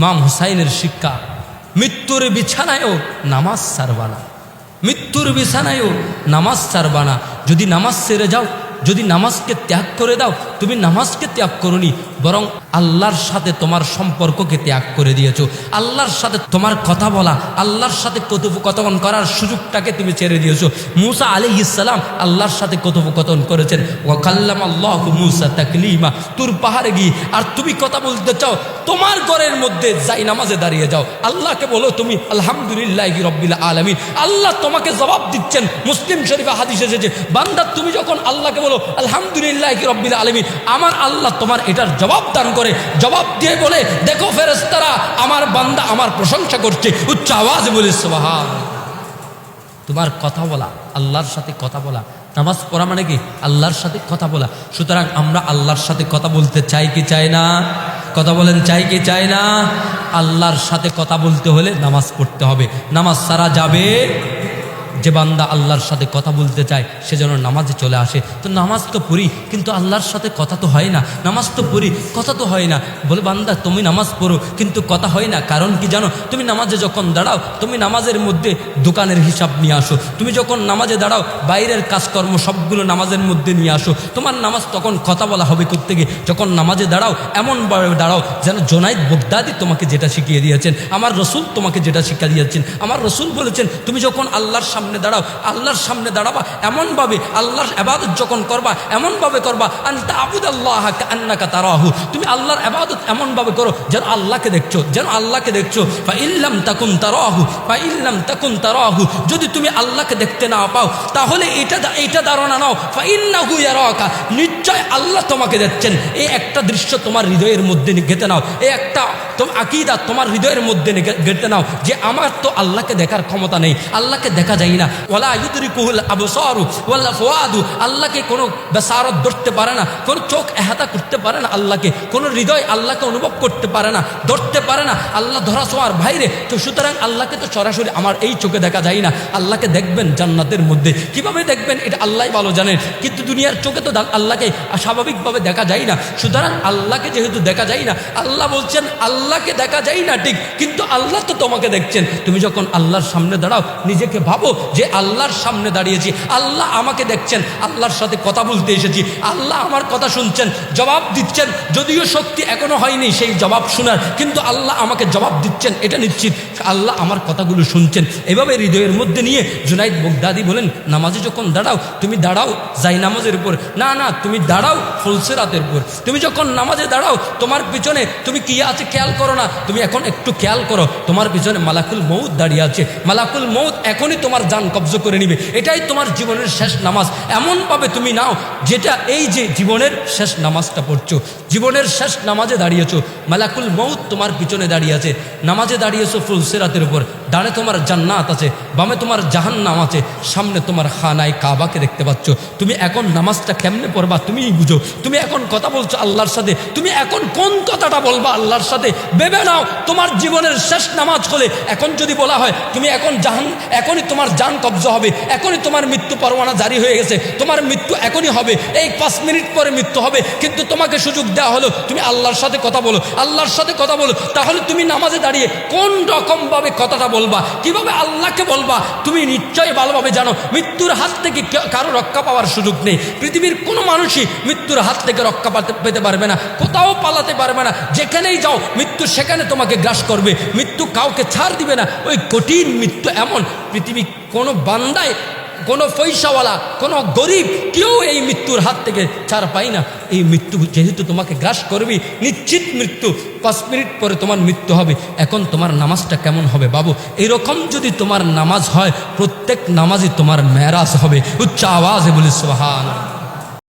ইমাম হুসাইনের শিক্ষা। মৃত্যুর বিছানায়ও নামাজ সারবানা মৃত্যুর বিছানায়ও নামাজ সারবানা যদি নামাজ সেরে যাও যদি নামাজকে ত্যাগ করে দাও, তুমি নামাজকে ত্যাগ করনি, বরং আল্লাহর সাথে তোমার সম্পর্ককে ত্যাগ করে দিয়েছ। আল্লাহর সাথে তোমার কথা বলা, আল্লাহর সাথে কথোপকথন করার সুযোগটাকে তুমি ছেড়ে দিয়েছ। মুসা আলী ইসালাম আল্লাহর সাথে কথোপকথন করেছেন ওয়াকাল্লাম আল্লাহ মুসা তাকলিমা তুর পাহাড়ে গিয়ে, আর তুমি কথা বলতে চাও, তোমার ঘরের মধ্যে যাই নামাজে দাঁড়িয়ে যাও। আল্লাহকে বলো তুমি, আলহামদুলিল্লাহ রব্বিল আলমিন আল্লাহ তোমাকে জবাব দিচ্ছেন, মুসলিম শরীফা হাদিস এসেছে, বান্দা, তুমি যখন আল্লাহকে আলহামদুলিল্লাহ কি রব্বিল আলমিন, আমার আল্লাহ তোমার এটার জবাব দান করে, জবাব দিয়ে বলে, দেখো ফেরেস্তারা আমার বান্দা আমার প্রশংসা করছে, উচ্চ আওয়াজ বলে সোহান তোমার কথা বলা, আল্লাহর সাথে কথা বলা, নামাজ পড়া মানে কি? আল্লাহর সাথে কথা বলা। সুতরাং আমরা আল্লাহর সাথে কথা বলতে চাই কি চাই না? কথা বলেন, চাই কি চাই না? আল্লাহর সাথে কথা বলতে হলে নামাজ পড়তে হবে। নামাজ সারা যাবে যে বান্দা আল্লাহর সাথে কথা বলতে চায়, সে যেন নামাজে চলে আসে। তো নামাজ তো পড়ি, কিন্তু আল্লাহর সাথে কথা তো হয় না। নামাজ তো পড়ি, কথা তো হয় না। বলে, বান্দা, তুমি নামাজ পড়ো, কিন্তু কথা হয় না। কারণ কি জানো? তুমি নামাজে যখন দাঁড়াও, তুমি নামাজের মধ্যে দোকানের হিসাব নিয়ে আসো। তুমি যখন নামাজে দাঁড়াও, বাইরের কাজকর্ম সবগুলো নামাজের মধ্যে নিয়ে আসো। তোমার নামাজ তখন কথা বলা হবে করতে গিয়ে যখন নামাজে দাঁড়াও এমনভাবে দাঁড়াও যেন জোনাইদ বগদাদি তোমাকে যেটা শিখিয়ে দিয়েছেন, আমার রসুল তোমাকে যেটা শিক্ষা দিয়েছেন। আমার রসুল বলেছেন, তুমি যখন আল্লাহর সামনে দাঁড়াও, আল্লাহর সামনে দাঁড়াবা। এমনভাবে আল্লাহর আবাদত যখন করবা, এমনভাবে করবা, আন্তা আবুদ আল্লাহ আন্নাকা তারাহু। তুমি আল্লাহর আবাদত এমনভাবে করো যেন আল্লাহকে দেখছ, যেন আল্লাহকে দেখছ। বা ইল্লাম তাকুন তারাহু বা ইল্লাম তাকুন তারাহু। যদি তুমি আল্লাহকে দেখতে না পাও, তাহলে এটা এটা ধারণা নাও। ফা ইন্নাহু ইয়ারাকা, নিশ্চয় আল্লাহ তোমাকে দেখছেন। এই একটা দৃশ্য তোমার হৃদয়ের মধ্যে গেতে নাও। এই একটা তোমার আকিদা তোমার হৃদয়ের মধ্যে গেতে নাও যে আমার তো আল্লাহকে দেখার ক্ষমতা নেই। আল্লাহকে দেখা যায় ওলা ইউদরি কুহুল আবসারু ওয়াল্লা ফোয়াদু আল্লাহকে কোনো বেসারত ধরতে পারে না, কোনো চোখ এহাতা করতে পারে না আল্লাহকে, কোনো হৃদয় আল্লাহকে অনুভব করতে পারে না, ধরতে পারে না। আল্লাহ ধরা ছোঁয়ার বাইরে তো সুতরাং আল্লাহকে তো সরাসরি আমার এই চোখে দেখা যায় না। আল্লাহকে দেখবেন জান্নাতের মধ্যে। কীভাবে দেখবেন? এটা আল্লাহ ভালো জানেন। কিন্তু দুনিয়ার চোখে তো আল্লাহকে স্বাভাবিকভাবে দেখা যায় না। সুতরাং আল্লাহকে যেহেতু দেখা যায় না, আল্লাহ বলছেন, আল্লাহকে দেখা যায় না ঠিক, কিন্তু আল্লাহ তো তোমাকে দেখছেন। তুমি যখন আল্লাহর সামনে দাঁড়াও, নিজেকে ভাবো যে আল্লাহর সামনে দাঁড়িয়েছি, আল্লাহ আমাকে দেখছেন, আল্লাহর সাথে কথা বলতে এসেছি, আল্লাহ আমার কথা শুনছেন, জবাব দিচ্ছেন। যদিও শক্তি এখনও হয়নি সেই জবাব শোনার, কিন্তু আল্লাহ আমাকে জবাব দিচ্ছেন, এটা নিশ্চিত। আল্লাহ আমার কথাগুলো শুনছেন। এভাবে হৃদয়ের মধ্যে নিয়ে জুনাইদ বগদাদি বলেন, নামাজে যখন দাঁড়াও, তুমি দাঁড়াও যাই নামাজের উপর। না না, তুমি দাঁড়াও ফুলসেরাতের উপর। তুমি যখন নামাজে দাঁড়াও, তোমার পিছনে তুমি কি আছে খেয়াল করো না? তুমি এখন একটু খেয়াল করো, তোমার পিছনে মালাকুল মৌত দাঁড়িয়ে আছে। মালাকুল মৌত এখনই তোমার যান কবজ করে নিবে। এটাই তোমার জীবনের শেষ নামাজ। এমনভাবে তুমি নাও, যেটা এই যে জীবনের শেষ নামাজটা পড়ছো। জীবনের শেষ নামাজে দাঁড়িয়েছো। মালাকুল মৌত তোমার পিছনে দাঁড়িয়ে আছে। নামাজে দাঁড়িয়েছো ফুলসেরাতের উপর। ডানে তোমার জান্নাত আছে, বামে তোমার জাহান্নাম আছে, সামনে তোমার খানায় কাবাকে দেখতে পাচ্ছ। তুমি এখন নামাজটা কেমনে পড়বা তুমিই বুঝো। তুমি এখন কথা বলছো আল্লাহর সাথে। তুমি এখন কোন কথাটা বলবা আল্লাহর সাথে? ভেবে নাও, তোমার জীবনের শেষ নামাজ হলে। এখন যদি বলা হয়, তুমি এখন জাহান এখনই তোমার জান কব্জ হবে। এখনই তোমার মৃত্যু পরোয়ানা জারি হয়ে গেছে। তোমার মৃত্যু এখনই হবে। এই পাঁচ মিনিট পরে মৃত্যু হবে। কিন্তু তোমাকে সুযোগ দেওয়া হলো। তুমি আল্লাহর সাথে কথা বলো। আল্লাহর সাথে কথা বলো। তাহলে তুমি নামাজে দাঁড়িয়ে কোন রকমভাবে কথাটা বলবা? কীভাবে আল্লাহকে বলবা? তুমি নিশ্চয়ই ভালোভাবে জানো, মৃত্যুর হাত থেকে কারও রক্ষা পাওয়ার সুযোগ নেই। পৃথিবীর কোনো মানুষই মৃত্যুর হাত থেকে রক্ষা পেতে পারবে না। কোথাও পালাতে পারবে না। যেখানেই যাও, মৃত্যু সেখানে তোমাকে গ্রাস করবে। মৃত্যু কাউকে ছাড় দিবে না। ওই কঠিন মৃত্যু এমন পৃথিবী কোনো বান্দায় কোনো পয়সাওয়ালা, কোনো গরিব কেউ এই মৃত্যুর হাত থেকে ছাড় পাই না। এই মৃত্যু যেহেতু তোমাকে গ্রাস করবি, নিশ্চিত মৃত্যু, পাঁচ মিনিট পরে তোমার মৃত্যু হবে। এখন তোমার নামাজটা কেমন হবে বাবু? এরকম যদি তোমার নামাজ হয়, প্রত্যেক নামাজই তোমার মেরাজ হবে। উচ্চ আওয়াজ বলি সোহান